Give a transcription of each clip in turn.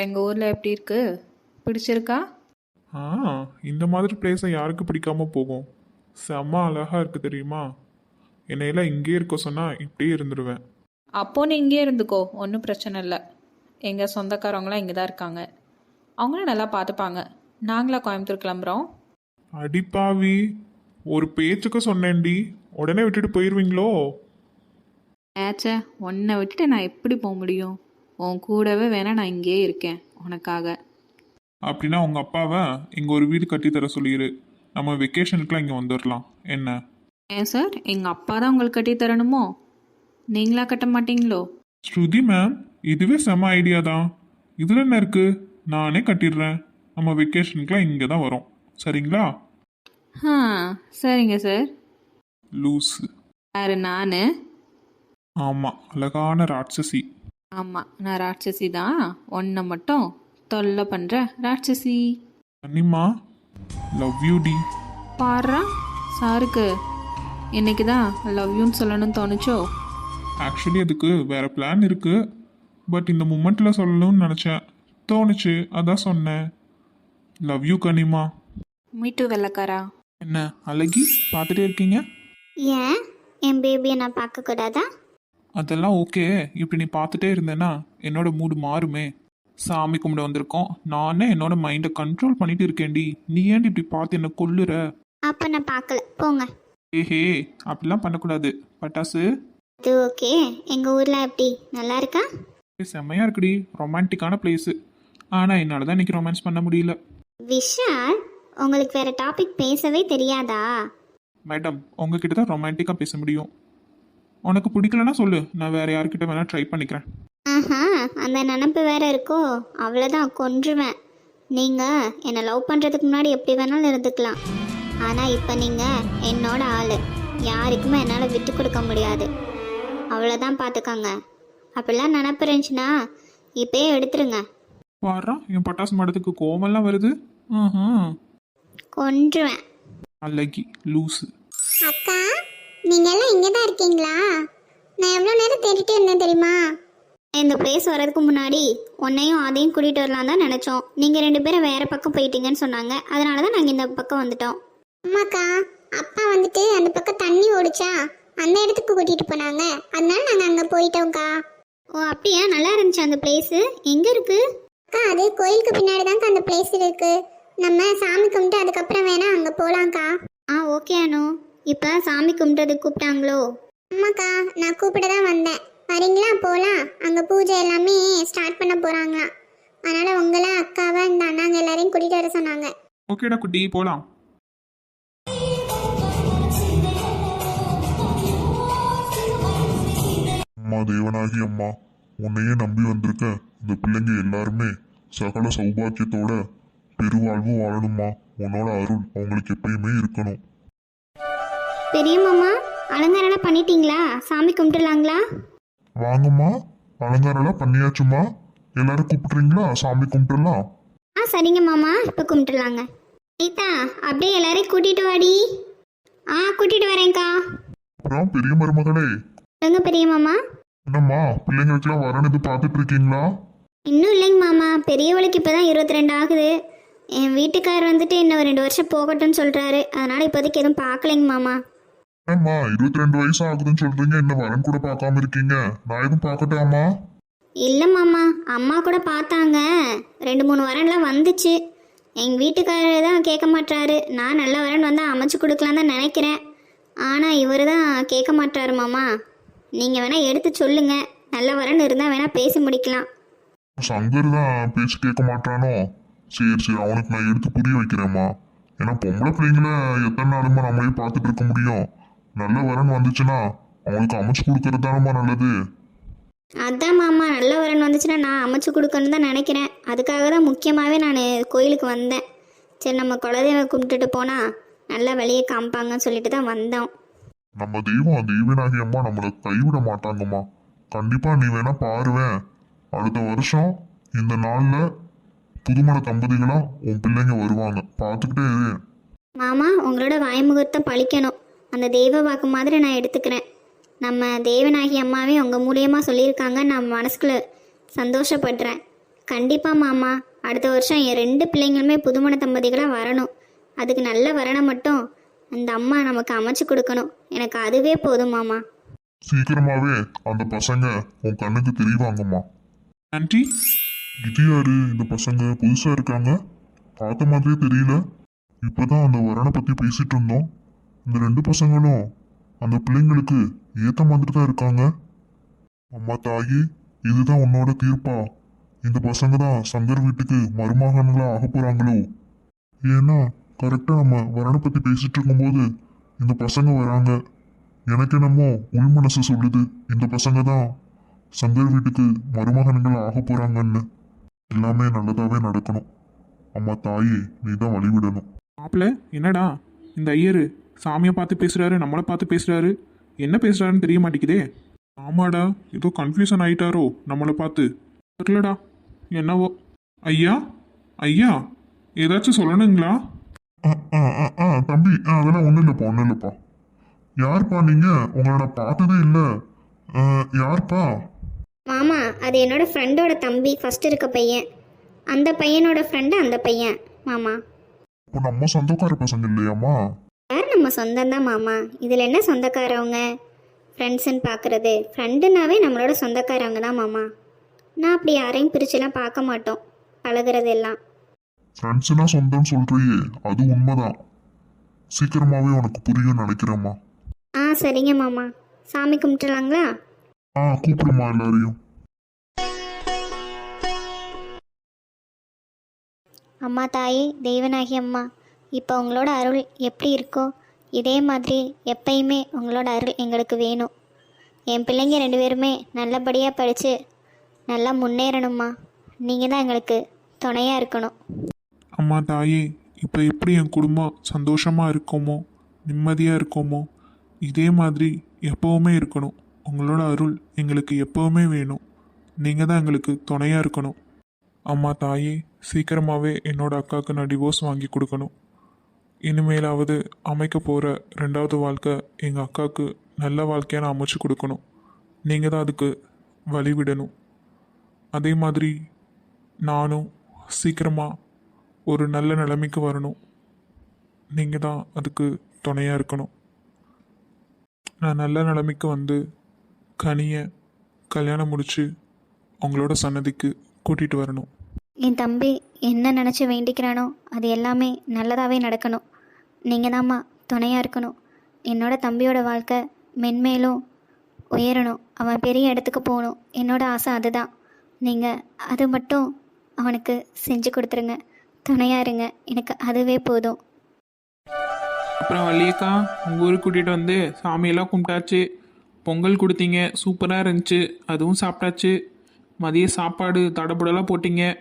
எங்கள் ஊரில் எப்படி இருக்கு? பிடிச்சிருக்கா? ஆ இந்த மாதிரி பிளேஸை யாருக்கு பிடிக்காம போகும்? செம்ம அழகா இருக்கு தெரியுமா? என்னையெல்லாம் இங்கே இருக்க சொன்னா இப்படியே இருந்துருவேன். அப்போ நீ இங்கே இருந்துக்கோ ஒன்றும் பிரச்சனை இல்லை. எங்கள் சொந்தக்காரவங்களாம் இங்கே தான் இருக்காங்க. அவங்களும் நல்லா பார்த்துப்பாங்க. நாங்களா கோயம்புத்தூர் கிளம்புறோம். அடிப்பாவி ஒரு பேச்சுக்கு சொன்னேன்டி. உடனே விட்டுட்டு போயிருவீங்களோ? ஏச்சே உன்னை விட்டுட்டு நான் எப்படி போக முடியும்? உன் கூடவே வேணா நான் இங்கேயே இருக்கேன் உனக்காக. அப்படின்னா உங்க அப்பாவை இங்க ஒரு வீடு கட்டி தர சொல்லிடு நம்ம வெக்கேஷனுக்குலாம் இங்க வந்துடலாம் என்ன? ஏன் சார் எங்கள் அப்பா தான் உங்களுக்கு கட்டி தரணுமோ? நீங்களா கட்ட மாட்டீங்களோ? ஸ்ருதி மேம் இதுவே செம ஐடியா தான். இதுல என்ன இருக்கு? நானே கட்டிடுறேன். நம்ம வெக்கேஷனுக்குலாம் இங்கே தான் வரோம். சரிங்களா? ஆ சரிங்க சார் லூஸு யாரு நான்? ஆமாம் அழகான ராட்சசி. ஆமாம் நான் ராட்சசி தான். ஒன்றை மட்டும் தொல்லை பண்ணுற ராட்சசி. கன்னிமா லவ் யூ டி. பாடுறா சாருக்கு இன்னைக்கு தான் லவ் யூன்னு சொல்லணும்னு தோணுச்சோ? ஆக்சுவலி அதுக்கு வேற பிளான் இருக்கு. பட் இந்த மூமெண்ட்ல சொல்லணும்னு நினச்சேன். தோணுச்சு அதான் சொன்னேன். Love you Kanima. மீட்டு வெள்ளக்காரா? என்ன அழகி பார்த்துட்டே இருக்கீங்க? ஏன்? என் பேபியை நான் பார்க்கக்கூடாதா? அதெல்லாம் ஓகே. இப்படி நீ பார்த்துட்டே இருந்தேன்னா என்னோட மூடு மாறுமே. சாமி கும்பிட வந்திருக்கோம். நானே என்னோட மைண்டை கண்ட்ரோல் பண்ணிட்டு இருக்கேன்டி. நீ ஏன்டி இப்படி பார்த்து என்ன கொல்லுற? அப்போ நான் பார்க்கல. போங்க. ஏஹே அப்படிலாம் பண்ணக்கூடாது. பட்டாசு? அது ஓகே. எங்கள் ஊரில் எப்படி? நல்லா இருக்கா? செம்மையா இருக்குடி. ரொமான்டிக்கான பிளேஸு ஆனால் என்னால் தான் இன்னைக்கு ரொமான்ஸ் பண்ண முடியல. விஷால் உங்களுக்கு வேற டாபிக் பேசவே தெரியாதா? மேடம் உங்ககிட்ட தான் ரொமான்டிக்காக பேச முடியும். உனக்கு பிடிக்கலன்னா சொல்லு. நான் வேற யார்கிட்ட வேணா ட்ரை பண்ணிக்கிறேன். ஆஹா அந்த நினப்பு வேற இருக்கோ. அவ்வளோதான் கொன்றுவேன். நீங்கள் என்னை லவ் பண்ணுறதுக்கு முன்னாடி எப்படி வேணாலும் இருந்துக்கலாம். ஆனால் இப்போ நீங்கள் என்னோட ஆள். யாருக்குமே என்னால் விட்டு கொடுக்க முடியாது. அவ்வளோதான் பார்த்துக்கோங்க அப்படிலாம் நினப்பு இருந்துச்சுன்னா இப்பயே எடுத்துருங்க. பாடுறா என் பட்டாசு மடத்துக்கு கோவமெல்லாம் வருது. ஆஹா. கொன்றுவேன். அழகி லூஸு அக்கா நீங்க எல்லாம் இங்கே தான் இருக்கீங்களா? நான் எவ்வளோ நேரம் தேடிட்டு இருந்தேன் தெரியுமா? இந்த பிளேஸ் வரதுக்கு முன்னாடி உன்னையும் அதையும் கூட்டிகிட்டு வரலாம் தான் நினச்சோம். நீங்கள் ரெண்டு பேரும் வேறு பக்கம் போயிட்டீங்கன்னு சொன்னாங்க. அதனால தான் நாங்கள் இந்த பக்கம் வந்துட்டோம். அம்மாக்கா அப்பா வந்துட்டு அந்த பக்கம் தண்ணி ஓடிச்சா? அந்த இடத்துக்கு கூட்டிகிட்டு போனாங்க. அதனால நாங்கள் அங்கே போயிட்டோம்க்கா. ஓ அப்படியா? நல்லா இருந்துச்சு அந்த பிளேஸு எங்கே இருக்கு? அக்கா அது கோயிலுக்கு பின்னாடி தான்க்கா அந்த பிளேஸ் இருக்கு. நம்ம சாமி கும்பிட்டு அதுக்கப்புறம் வேணா அங்கே போகலாம்க்கா ஆ ஓகே அனு. இப்போ சாமி கும்பிட்டதுக்கு கூப்பிட்டாங்களோ? அம்மாக்கா நான் கூப்பிட தான் வந்தேன். வரீங்களா? போகலாம் அங்கே பூஜை எல்லாமே ஸ்டார்ட் பண்ண போகிறாங்களாம் அதனால் உங்களை அக்காவை இந்த அண்ணாங்க எல்லாரையும் கூட்டிகிட்டு வர சொன்னாங்க. ஓகேடா குட்டி போகலாம் அம்மா தேவனாகி அம்மா உன்னையே நம்பி வந்திருக்க இந்த பிள்ளைங்க எல்லாருமே சகல சௌபாக்கியத்தோட பெருவாழ்வும் வாழணுமா உன்னோட அருள் அவங்களுக்கு எப்பயுமே இருக்கணும். பெரிய மாமா அலங்காரம் பண்ணிட்டீங்களா? சாமி கும்பிட்டுலாங்களா? வாங்கம்மா. அலங்காரம்லாம் பண்ணியாச்சுமா எல்லாரும் கூப்பிடுறீங்களா? சாமி கும்பிட்டுலாம்? ஆ சரிங்க மாமா. இப்போ கும்பிட்டுலாங்க. நீதா அப்படியே எல்லாரையும் கூட்டிகிட்டு வாடி. ஆ கூட்டிகிட்டு வரேன்க்கா. அப்புறம் பெரிய மருமகளே. எங்க பெரிய மாமா. என்னம்மா பிள்ளைங்களுக்கெல்லாம் வரணுது பார்த்துட்டு இருக்கீங்களா? இன்னும் இல்லைங்க மாமா. பெரியவளுக்கு இப்போ தான் இருபத்தி ரெண்டு ஆகுது. என் வீட்டுக்காரர் வந்துட்டு இன்னும் ரெண்டு வருஷம் போகட்டும்னு சொல்கிறாரு அதனால் இப்போதைக்கு எதுவும் பார்க்கலைங்க மாமா. ஏம்மா இருபத்தி ரெண்டு வயசு ஆகுதுன்னு சொல்றீங்க இன்னும் வரன் கூட பார்க்காம இருக்கீங்க? நான் எதுவும் பார்க்கட்டாமா இல்லை மாமா அம்மா கூட பார்த்தாங்க. ரெண்டு மூணு வரன்லாம் வந்துச்சு. எங்கள் வீட்டுக்காரர் தான் கேட்க மாட்டாரு நான் நல்ல வரன் வந்தால் அமைச்சு கொடுக்கலாம் தான் நினைக்கிறேன். ஆனால் இவர் தான் கேட்க மாட்டாரு மாமா. நீங்கள் வேணால் எடுத்து சொல்லுங்க. நல்ல வரன் இருந்தால் வேணால் பேசி முடிக்கலாம். சங்கர் தான் பேச்சு கேட்க மாட்டானோ சரி சரி அவனுக்கு நான் எடுத்து புரிய வைக்கிறேம்மா. ஏன்னா பொம்பளை பிள்ளைங்கள எத்தனை நாளுமா நம்மளே பார்த்துட்டு இருக்க முடியும்? நல்ல வரன் வந்துச்சுன்னா அவனுக்கு அமைச்சு கொடுக்கறது தானம்மா நல்லது. அதான் மாமா நல்ல வரன் வந்துச்சுன்னா நான் அமைச்சு கொடுக்கணும்னு தான் நினைக்கிறேன். அதுக்காக தான் முக்கியமாகவே நான் கோயிலுக்கு வந்தேன். சரி நம்ம குலதெய்வம் கும்பிட்டுட்டு போனால் நல்லா வெளியே காமிப்பாங்கன்னு சொல்லிட்டு தான் வந்தோம். நம்ம தெய்வம் தெய்வனாகி அம்மா நம்மளை கைவிட மாட்டாங்கம்மா. கண்டிப்பா நீ வேணா பாருவேன். அடுத்த வருஷம் இந்த நாள்ல புதுமண தம்பதிகளா உன் பிள்ளைங்க வருவாங்க. பார்த்துக்கிட்டே இரு. மாமா உங்களோட வாய்முகத்தை பழிக்கணும். அந்த தெய்வ வாக்கு மாதிரி நான் எடுத்துக்கிறேன். நம்ம தேவனாகி அம்மாவே உங்கள் மூலியமாக சொல்லியிருக்காங்க. நான் மனசுக்குள்ள சந்தோஷப்படுறேன். கண்டிப்பாக மாமா அடுத்த வருஷம் என் ரெண்டு பிள்ளைங்களுமே புதுமண தம்பதிகளாக வரணும். அதுக்கு நல்ல வரனை மட்டும் அந்த அம்மா நமக்கு அமைச்சு கொடுக்கணும். எனக்கு அதுவே போதும் மாமா. சீக்கிரமாவே அந்த பசங்க உன் கண்ணுக்கு தெரியவாங்கம்மா ஆன்ட்டி இது யாரு? இந்த பசங்க புதுசா இருக்காங்க? பார்த்த மாதிரியே தெரியல. இப்பதான் அந்த வரனை பத்தி பேசிட்டு இருந்தோம். இந்த ரெண்டு பசங்களும் அந்த பிள்ளைங்களுக்கு ஏத்த மாதிரி தான் இருக்காங்க. அம்மா தாயி இதுதான் உன்னோட தீர்ப்பா? இந்த பசங்க தான் சங்கர் வீட்டுக்கு மருமகன்களா ஆக போறாங்களோ? ஏன்னா கரெக்டா நம்ம வரனை பத்தி பேசிட்டு இருக்கும்போது இந்த பசங்க வராங்க. எனக்கு என்னமோ உள் மனசு சொல்லுது இந்த பசங்க தான் சங்கர் வீட்டுக்கு மருமகன்கள் ஆக போறாங்கன்னு. எல்லாமே நல்லதாவே நடக்கணும். அம்மா தாயே நீ தான் வழிவிடணும். மாப்பிள்ள என்னடா? இந்த ஐயரு சாமியை பார்த்து பேசுறாரு நம்மளை பார்த்து பேசுறாரு. என்ன பேசுறாருன்னு தெரிய மாட்டேங்குதே. ஆமாடா ஏதோ கன்ஃபியூஷன் ஆயிட்டாரோ நம்மளை பார்த்து. தெரியலடா என்னவோ. ஐயா ஐயா ஏதாச்சும் சொல்லணுங்களா? ஆ ஆ ஆ ஆ தம்பி ஆ அதெல்லாம் ஒன்றும் இல்லைப்பா ஒன்றும் இல்லைப்பா. யார்ப்பா நீங்க? உங்களை நான் பார்த்ததே இல்லை. யார்ப்பா? மாமா அது என்னோட ஃப்ரெண்டோட தம்பி ஃபர்ஸ்ட் இருக்க பையன். அந்த பையனோட ஃப்ரெண்டு அந்த பையன் மாமா. இப்போ நம்ம சொந்தக்கார பசங்க இல்லையாம்மா? யார் நம்ம சொந்தம் தான் மாமா? இதில் என்ன சொந்தக்காரவங்க? ஃப்ரெண்ட்ஸுன்னு பார்க்குறது ஃப்ரெண்டுனாவே நம்மளோட சொந்தக்காரவங்க தான் மாமா. நான் அப்படி யாரையும் பிரிச்சுலாம் பார்க்க மாட்டோம். பழகுறது எல்லாம் ஃப்ரெண்ட்ஸ்னா சொந்தம்னு சொல்றியே அது உண்மைதான். சீக்கிரமாவே உனக்கு புரியும் நினைக்கிறேம்மா. ஆ சரிங்க மாமா. சாமி கும்பிட்டுலாங்களா? ஆ கூப்பிடுமா எல்லாரையும். அம்மா தாயே தெய்வநாயகி அம்மா. இப்போ உங்களோட அருள் எப்படி இருக்கோ இதே மாதிரி எப்பயுமே உங்களோட அருள் எங்களுக்கு வேணும். என் பிள்ளைங்க ரெண்டு பேருமே நல்லபடியாக படித்து நல்லா முன்னேறணும்மா. நீங்கள் தான் எங்களுக்கு துணையாக இருக்கணும். அம்மா தாயே இப்போ எப்படி என் குடும்பம் சந்தோஷமாக இருக்கோமோ நிம்மதியாக இருக்கோமோ இதே மாதிரி எப்போவுமே இருக்கணும். உங்களோட அருள் எங்களுக்கு எப்போவுமே வேணும். நீங்கள் தான் எங்களுக்கு துணையாக இருக்கணும். அம்மா தாயே சீக்கிரமாகவே என்னோட அக்காவுக்கு நான் டிவோர்ஸ் வாங்கி கொடுக்கணும். இனிமேலாவது அமைக்க போகிற ரெண்டாவது வாழ்க்கை எங்கள் அக்காவுக்கு நல்ல வாழ்க்கையாக நான் அமைச்சு கொடுக்கணும். நீங்கள் தான் அதுக்கு வழிவிடணும். அதே மாதிரி நானும் சீக்கிரமாக ஒரு நல்ல நிலைமைக்கு வரணும். நீங்கள் தான் அதுக்கு துணையாக இருக்கணும். நான் நல்ல நிலைமைக்கு வந்து கனியை கல்யாணம் முடித்து அவங்களோட சன்னதிக்கு கூட்டிகிட்டு வரணும். என் தம்பி என்ன நினச்சி வேண்டிக்கிறானோ அது எல்லாமே நல்லதாகவே நடக்கணும். நீங்கள் தாம்மா துணையாக இருக்கணும். என்னோட தம்பியோட வாழ்க்கை மென்மேலும் உயரணும். அவன் பெரிய இடத்துக்கு போகணும். என்னோட ஆசை அதுதான். நீங்கள் அது மட்டும் அவனுக்கு செஞ்சு கொடுத்துருங்க. துணையாக இருங்க. எனக்கு அதுவே போதும். அப்புறம் வள்ளியக்கா உங்கள் ஊருக்கு கூட்டிகிட்டு வந்து சாமியெல்லாம் கும்பிட்டாச்சு. பொங்கல் கொடுத்தீங்க. சூப்பராக இருந்துச்சு. அதுவும் சாப்பிட்டாச்சு. மதிய சாப்பாடு தடபுடலாம் போட்டிங்க.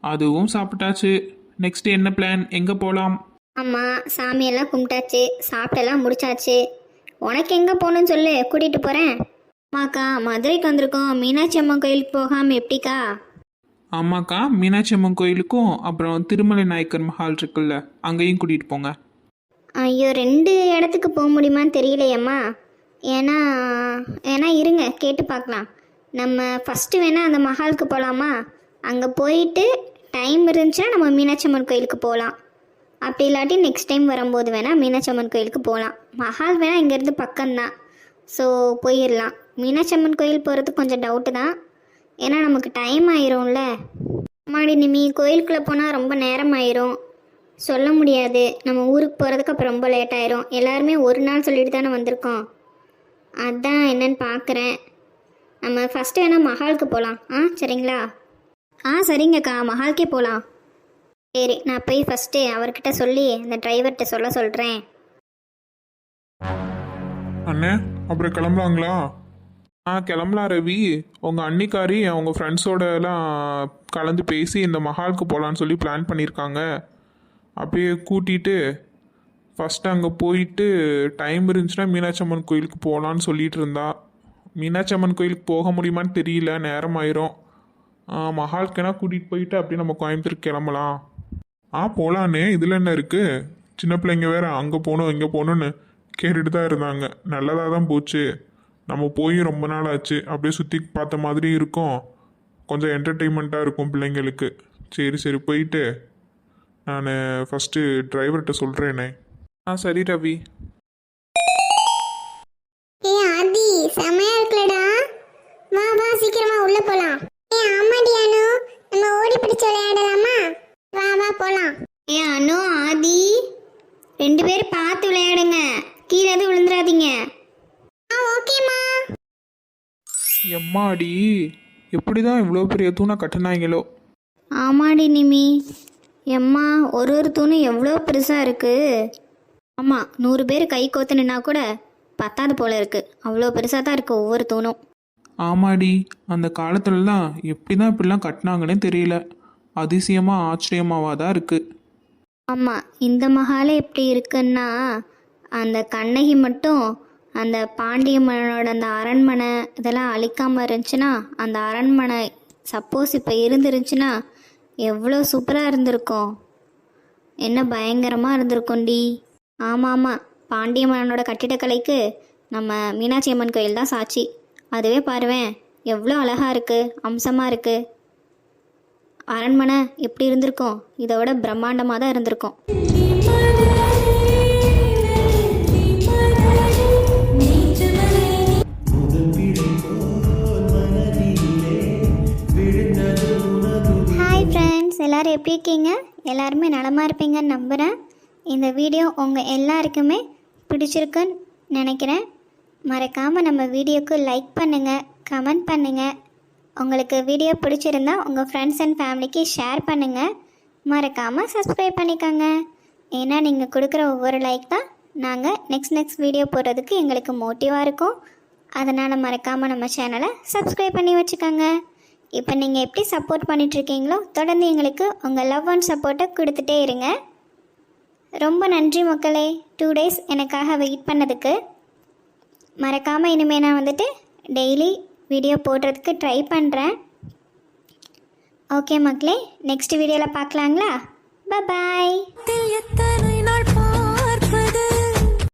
அதுவும் சாப்பிட்டாச்சு. நெக்ஸ்ட் என்ன பிளான் எங்கே போகலாம் ஆமாம் சாமியெல்லாம் கும்பிட்டாச்சு சாப்பிட்டெல்லாம் முடிச்சாச்சு. உனக்கு எங்கே போகணும்னு சொல்லு கூட்டிகிட்டு போகிறேன் அம்மாக்கா மதுரைக்கு வந்திருக்கோம். மீனாட்சி அம்மன் கோயிலுக்கு போகாமல் எப்படிக்கா? ஆமாக்கா மீனாட்சி அம்மன் கோயிலுக்கும் அப்புறம் திருமலை நாயக்கர் மஹால் இருக்குல்ல அங்கேயும் கூட்டிகிட்டு போங்க. ஐயோ ரெண்டு இடத்துக்கு போக முடியுமான்னு தெரியலையம்மா. ஏன்னா ஏன்னா இருங்க கேட்டு பார்க்கலாம். நம்ம ஃபஸ்ட்டு வேணால் அந்த மஹாலுக்கு போகலாமா அங்கே போயிட்டு டைம் இருந்துச்சுன்னா நம்ம மீனாட்சி அம்மன் கோயிலுக்கு போகலாம். அப்படி இல்லாட்டி நெக்ஸ்ட் டைம் வரும்போது வேணால் மீனாட்சி அம்மன் கோயிலுக்கு போகலாம் மஹால் வேணால் இங்கேருந்து பக்கம்தான். ஸோ போயிடலாம் மீனாட்சி அம்மன் கோயில் போகிறது கொஞ்சம் டவுட்டு தான். ஏன்னா நமக்கு டைம் ஆயிரும்ல. மாடி நிமி கோயிலுக்குள்ளே போனால் ரொம்ப நேரம் ஆயிரும். சொல்ல முடியாது. நம்ம ஊருக்கு போகிறதுக்கு அப்புறம் ரொம்ப லேட் ஆயிரும். எல்லாருமே ஒரு நாள் சொல்லிட்டு தானே வந்திருக்கோம். அதான் என்னன்னு பார்க்குறேன் நம்ம ஃபஸ்ட்டு வேணால் மஹாலுக்கு போகலாம் ஆ சரிங்களா? ஆ சரிங்கக்கா. மஹாலுக்கே போகலாம் சரி நான் போய் ஃபஸ்ட்டு அவர்கிட்ட சொல்லி அந்த டிரைவர்கிட்ட சொல்ல சொல்கிறேன் அண்ணே அப்புறம் கிளம்பலாங்களா ஆ கிளம்பலாம் ரவி. உங்கள் அன்னிக்காரி அவங்க ஃப்ரெண்ட்ஸோடலாம் கலந்து பேசி இந்த மஹாலுக்கு போகலான்னு சொல்லி பிளான் பண்ணியிருக்காங்க. அப்படியே கூட்டிகிட்டு ஃபஸ்ட்டு அங்கே போயிட்டு டைம் இருந்துச்சுன்னா மீனாட்சி அம்மன் கோயிலுக்கு போகலான்னு சொல்லிட்டு இருந்தா. மீனாட்சி அம்மன் கோயிலுக்கு போக முடியுமான்னு தெரியல நேரம் ஆயிரும். ஆ, மஹாலுக்குனா கூட்டிகிட்டு போயிட்டு அப்படியே நம்ம கோயம்புத்தூருக்கு கிளம்பலாம். ஆ போகலான்னு இதில் என்ன இருக்குது சின்ன பிள்ளைங்க வேற அங்கே போகணும் இங்கே போகணுன்னு கேட்டுட்டு தான் இருந்தாங்க. நல்லதாக தான் போச்சு. நம்ம போய் ரொம்ப நாள் ஆச்சு. அப்படியே சுற்றி பார்த்த மாதிரி இருக்கும். கொஞ்சம் என்டர்டெயின்மெண்ட்டாக இருக்கும் பிள்ளைங்களுக்கு. சரி சரி போயிட்டு நான் ஃபஸ்ட்டு டிரைவர்கிட்ட சொல்கிறேனே ஆ சரி ரவி. பேரும் பார்த்து விளையாடுங்க. கீழே எதுவும் விழுந்துடாதீங்க ஆ ஓகேம்மா எம்மாடி எப்படி தான் இவ்வளோ பெரிய தூணை கட்டுனாங்களோ? ஆமாடி நிமி. எம்மா ஒரு ஒரு தூணும் எவ்வளோ பெருசாக இருக்கு. ஆமாம் நூறு பேர் கை கோத்து நின்னா கூட பத்தாது போல இருக்கு. அவ்வளோ பெருசாக தான் இருக்கு ஒவ்வொரு தூணும். ஆமாடி அந்த காலத்துலலாம் எப்படி தான் இப்படிலாம் கட்டினாங்கன்னே தெரியல. அதிசயமாக ஆச்சரியமாவாக தான் இருக்குது ஆமாம் இந்த மகால எப்படி இருக்குன்னா அந்த கண்ணகி மட்டும் அந்த பாண்டிய மன்னனோட அந்த அரண்மனை இதெல்லாம் அழிக்காமல் இருந்துச்சுன்னா அந்த அரண்மனை சப்போஸ் இப்போ இருந்துருந்துச்சுன்னா எவ்வளோ சூப்பராக இருந்திருக்கும். என்ன பயங்கரமாக இருந்திருக்கும்டி. ஆமாம் ஆமாம் பாண்டிய மன்னனோட கட்டிடக்கலைக்கு நம்ம மீனாட்சி அம்மன் கோயில் தான் சாட்சி. அதுவே பாருவேன் எவ்வளோ அழகாக இருக்குது அம்சமாக இருக்குது அரண்மனை எப்படி இருந்திருக்கும்? இதை விட பிரம்மாண்டமாக தான் இருந்திருக்கும். ஹாய் ஃப்ரெண்ட்ஸ் எல்லோரும் எப்படி இருக்கீங்க? எல்லாருமே நலமாக இருப்பீங்கன்னு நம்புகிறேன் இந்த வீடியோ உங்கள் எல்லாருக்குமே பிடிச்சிருக்குன்னு நினைக்கிறேன். மறக்காமல் நம்ம வீடியோக்கு லைக் பண்ணுங்கள் கமெண்ட் பண்ணுங்கள் உங்களுக்கு வீடியோ பிடிச்சிருந்தா உங்கள் ஃப்ரெண்ட்ஸ் அண்ட் ஃபேமிலிக்கு ஷேர் பண்ணுங்கள் மறக்காமல் சப்ஸ்கிரைப் பண்ணிக்கோங்க. ஏன்னா நீங்கள் கொடுக்குற ஒவ்வொரு லைக் தான் நாங்கள் நெக்ஸ்ட் நெக்ஸ்ட் வீடியோ போடுறதுக்கு எங்களுக்கு மோட்டிவாக இருக்கும். அதனால் மறக்காமல் நம்ம சேனலை சப்ஸ்கிரைப் பண்ணி வச்சுக்கோங்க. இப்போ நீங்கள் எப்படி சப்போர்ட் பண்ணிகிட்ருக்கீங்களோ தொடர்ந்து எங்களுக்கு உங்கள் லவ் அண்ட் சப்போர்ட்டை கொடுத்துட்டே இருங்க. ரொம்ப நன்றி மக்களே. டூ டேஸ் எனக்காக வெயிட் பண்ணதுக்கு. மறக்காமல் இனிமேல் நான் வந்துட்டு டெய்லி வீடியோ போடுறதுக்கு ட்ரை பண்ணுறேன் ஓகே மக்களே நெக்ஸ்ட் வீடியோவில் பார்க்கலாங்களா? பாய்